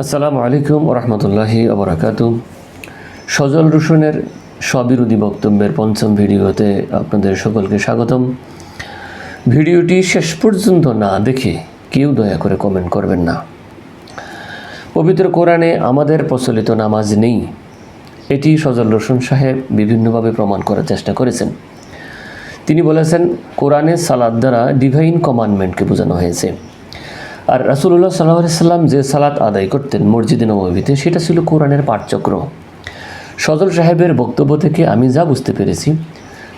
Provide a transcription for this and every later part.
আসসালামু আলাইকুম রহমতুল্লাহি আবরাকাত সজল রোশনের স্ববিরোধী বক্তব্যের পঞ্চম ভিডিওতে আপনাদের সকলকে স্বাগতম। ভিডিওটি শেষ পর্যন্ত না দেখে কেউ দয়া করে কমেন্ট করবেন না। পবিত্র কোরআনে আমাদের প্রচলিত নামাজ নেই। এটি সজল রোশন সাহেব বিভিন্নভাবে প্রমাণ করার চেষ্টা করেছেন। তিনি বলেছেন, কোরআনে সালাদ দ্বারা ডিভাইন কমান্ডমেন্টকে বোঝানো হয়েছে। আর রাসুল্লাহ সাল্লাহ সাল্লাম যে সালাত আদায় করতেন মসজিদে নবীতে সেটা ছিল কোরআনের পাঠচক্র। সজল সাহেবের বক্তব্য থেকে আমি যা বুঝতে পেরেছি,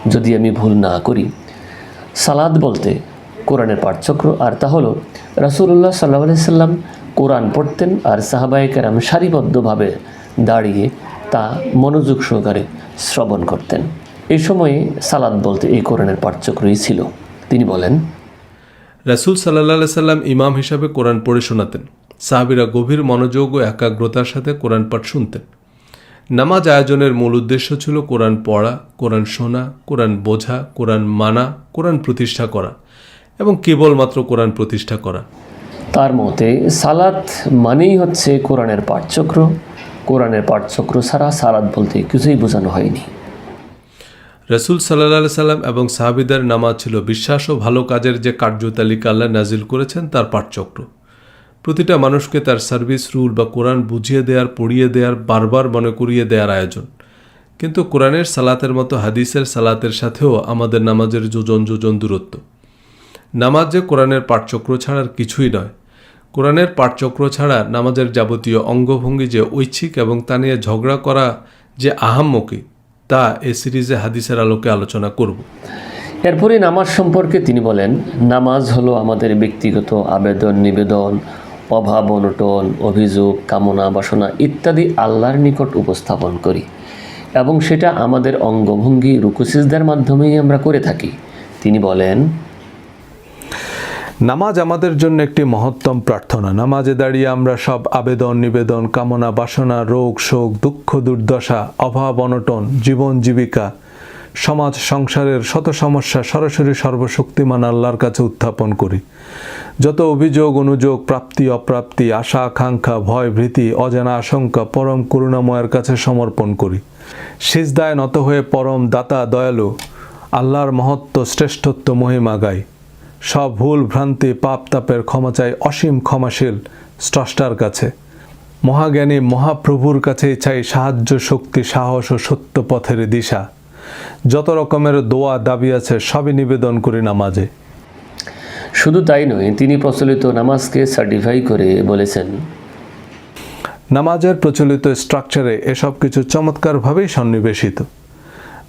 যদি আমি ভুল না করি সালাদ বলতে কোরআনের পাঠচক্র, আর তা হলো রাসুল্লাহ সাল্লাহ সাল্লাম কোরআন পড়তেন আর সাহাবায়ে কেরাম সারিবদ্ধভাবে দাঁড়িয়ে তা মনোযোগ সহকারে শ্রবণ করতেন। এ সময়ে সালাদ বলতে এই কোরআনের পাঠচক্রই ছিল। তিনি বলেন রাসুল সাল্লাহ সাল্লাম ইমাম হিসাবে কোরআন পড়ে শোনাতেন। সাহাবিরা গভীর মনোযোগ ও একাগ্রতার সাথে কোরআন পাঠ শুনতেন। নামাজ আয়োজনের মূল উদ্দেশ্য ছিল কোরআন পড়া, কোরআন শোনা, কোরআন বোঝা, কোরআন মানা, কোরআন প্রতিষ্ঠা করা এবং কেবলমাত্র কোরআন প্রতিষ্ঠা করা। তার মতে, সালাত মানেই হচ্ছে কোরআনের পাঠচক্র। কোরআনের পাঠচক্র ছাড়া সালাদ বলতে কিছুই বোঝানো হয়নি। রসুল সাল্লাহ সাল্লাম এবং সাহাবিদের নামাজ ছিল বিশ্বাস ও ভালো কাজের যে কার্যতালিকা আল্লাহ নাজিল করেছেন, তার পাঠচক্র। প্রতিটা মানুষকে তার সার্ভিস রুল বা কোরআন বুঝিয়ে দেওয়ার পড়িয়ে দেওয়ার বারবার মনে করিয়ে দেওয়ার আয়োজন। কিন্তু কোরআনের সালাতের মতো হাদিসের সালাতের সাথেও আমাদের নামাজের যোজন যোজন দূরত্ব। নামাজ যে কোরআনের পাঠচক্র ছাড়ার কিছুই নয়। কোরআনের পাঠচক্র ছাড়া নামাজের যাবতীয় অঙ্গভঙ্গি যে ঐচ্ছিক এবং তা নিয়ে ঝগড়া করা যে আহাম্মকি তা এ সিরিজে হাদিসের আলোকে আলোচনা করব। এরপরে নামাজ সম্পর্কে তিনি বলেন, নামাজ হলো আমাদের ব্যক্তিগত আবেদন, নিবেদন, অভাব, অনটন, অভিযোগ, কামনা, বাসনা ইত্যাদি আল্লাহর নিকট উপস্থাপন করি এবং সেটা আমাদের অঙ্গভঙ্গি রুকুসিসদের মাধ্যমেই আমরা করে থাকি। তিনি বলেন নামাজ আমাদের জন্য একটি মহত্তম প্রার্থনা। নামাজে দাঁড়িয়ে আমরা সব আবেদন, নিবেদন, কামনা, বাসনা, রোগ, শোক, দুঃখ, দুর্দশা, অভাব, অনটন, জীবন, জীবিকা, সমাজ, সংসারের শত সমস্যা সরাসরি সর্বশক্তিমান আল্লাহর কাছে উত্থাপন করি। যত অভিযোগ, অনুযোগ, প্রাপ্তি, অপ্রাপ্তি, আশা, আকাঙ্ক্ষা, ভয়, ভীতি, অজানা আশঙ্কা, পরম করুণাময়ের কাছে সমর্পণ করি। সিজদায় নত হয়ে পরম দাতা দয়ালু, আল্লাহর মহত্ব, শ্রেষ্ঠত্ব, মহিমা গাই। সব ভুল ভ্রান্তি পাপ তাপের ক্ষমা চাই অসীম ক্ষমাশীল স্রষ্টার কাছে। মহাজ্ঞানী মহাপ্রভুর কাছেই চাই সাহায্য শক্তি সাহস ও সত্য পথের দিশা। যত রকমের দোয়া দাবি আছে সবই নিবেদন করি নামাজে। শুধু তাই নয় তিনি প্রচলিত নামাজকে সার্টিফাই করে বলেছেন। নামাজের প্রচলিত স্ট্রাকচারে এসব কিছু চমৎকারভাবেই সন্নিবেশিত।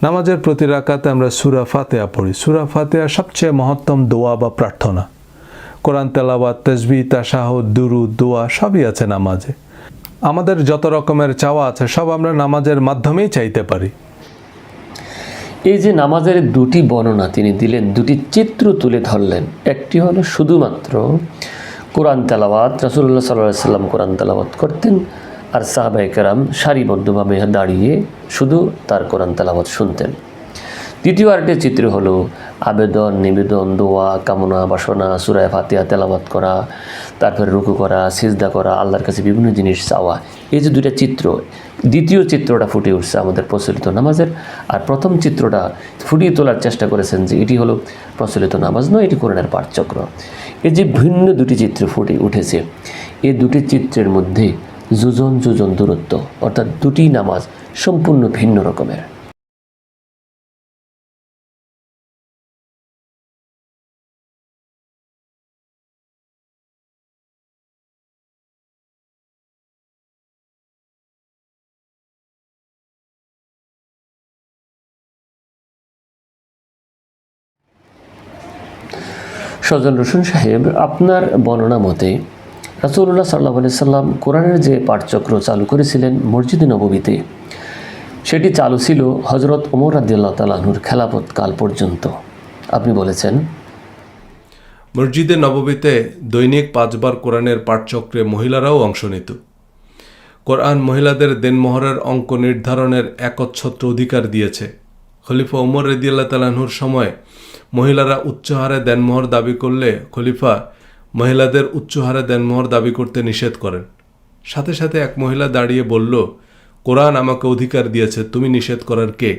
নামাজের প্রতি রাকাতে আমরা সুরা ফাতেয়া পড়ি। সুরা ফাতেয়া সবচেয়ে মহত্তম দোয়া বা প্রার্থনা। কোরআন তেলাবাদ তেজবি তাসাহ দুরু দোয়া সবই আছে নামাজে। আমাদের যত রকমের চাওয়া আছে সব আমরা নামাজের মাধ্যমেই চাইতে পারি। এই যে নামাজের দুটি বর্ণনা তিনি দিলেন, দুটি চিত্র তুলে ধরলেন, একটি হলো শুধুমাত্র কোরআন তেলাওয়াত রাসুল্লাহ সাল্লাহ সাল্লাম কোরআন তেলাওয়াত করতেন আর সাহাবাই কেরাম সারিবদ্ধভাবে দাঁড়িয়ে শুধু তার কোরআন তেলাওয়াত শুনতেন। দ্বিতীয় আরেকটি চিত্র হলো আবেদন, নিবেদন, দোয়া, কামনা, বাসনা সুরায় ফাতিয়া তেলাওয়াত করা, তারপরে রুকু করা, সিজদা করা, আল্লাহর কাছে বিভিন্ন জিনিস চাওয়া। এই যে দুইটা চিত্র, দ্বিতীয় চিত্রটা ফুটে উঠছে আমাদের প্রচলিত নামাজের। আর প্রথম চিত্রটা ফুটিয়ে তোলার চেষ্টা করেছেন যে এটি হলো প্রচলিত নামাজ নয়, এটি কোরআনের পাঠচক্র। এই যে ভিন্ন দুটি চিত্র ফুটে উঠেছে, এই দুটি চিত্রের মধ্যে যোজন যোজন দূরত্ব, অর্থাৎ দুটি নামাজ সম্পূর্ণ ভিন্ন রকমের। সজল রসুন সাহেব, আপনার বর্ণনা মতে রাসুল্লাহ সাল্লাহ সাল্লাম কোরআনের যে পাঠচক্র চালু করেছিলেন মসজিদে নববীতে, সেটি চালু ছিল হজরত ওমর রাদিয়াল্লাহ তালাহুর খেলাপত কাল পর্যন্ত। আপনি বলেছেন, মসজিদে নববীতে দৈনিক পাঁচবার কোরআনের পাঠচক্রে মহিলারাও অংশ নিত। কোরআন মহিলাদের দেনমোহরের অঙ্ক নির্ধারণের একচ্ছত্র অধিকার দিয়েছে। খলিফা ওমর রেদিয়াল্লাহ তালাহুর সময় মহিলারা উচ্চহারে দেনমোহর দাবি করলে খলিফা মহিলাদের উচ্চহারে দেনমোহর দাবি করতে নিষেধ করেন। সাথে সাথে এক মহিলা দাঁড়িয়ে বলল, কোরআন আমাকে অধিকার দিয়েছে, তুমি নিষেধ করার কে?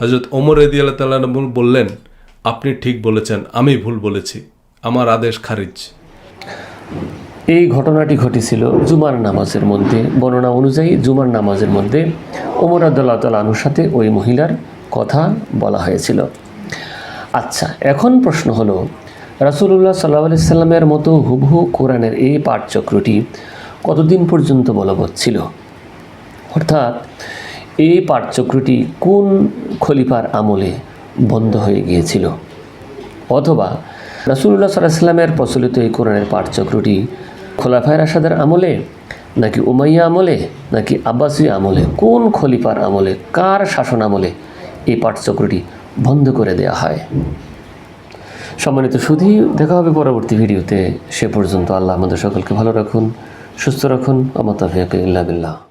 হজরত ওমর আল্লাহ তাল্লাহ বললেন, আপনি ঠিক বলেছেন, আমি ভুল বলেছি, আমার আদেশ খারিজ। এই ঘটনাটি ঘটেছিল জুমার নামাজের মধ্যে, বর্ণনা অনুযায়ী জুমার নামাজের মধ্যে ওমর আদাল্লাহ তালানুর সাথে ওই মহিলার কথা বলা হয়েছিল। আচ্ছা এখন প্রশ্ন হলো রাসুলুল্লাহ সাল্লাহ আলি সাল্লামের মতো হুবহু কোরআনের এই পাঠচক্রটি কতদিন পর্যন্ত বলবৎ ছিল? অর্থাৎ এই পাঠচক্রটি কোন খলিফার আমলে বন্ধ হয়ে গিয়েছিল? অথবা রাসুল্লাহ সাল্লামের প্রচলিত এই কোরআনের পাঠচক্রটি খোলাফায় রাশাদের আমলে, নাকি উমাইয়া আমলে, নাকি আব্বাসী আমলে, কোন খলিফার আমলে, কার শাসন আমলে এই পাঠচক্রটি বন্ধ করে দেওয়া হয়? সম্মানিত সুধী, দেখা হবে পরবর্তী ভিডিওতে। সে পর্যন্ত আল্লাহ আমাদের সকলকে ভালো রাখুন, সুস্থ রাখুন আমতাফিয়াকে ইল্লা বিল্লাহ।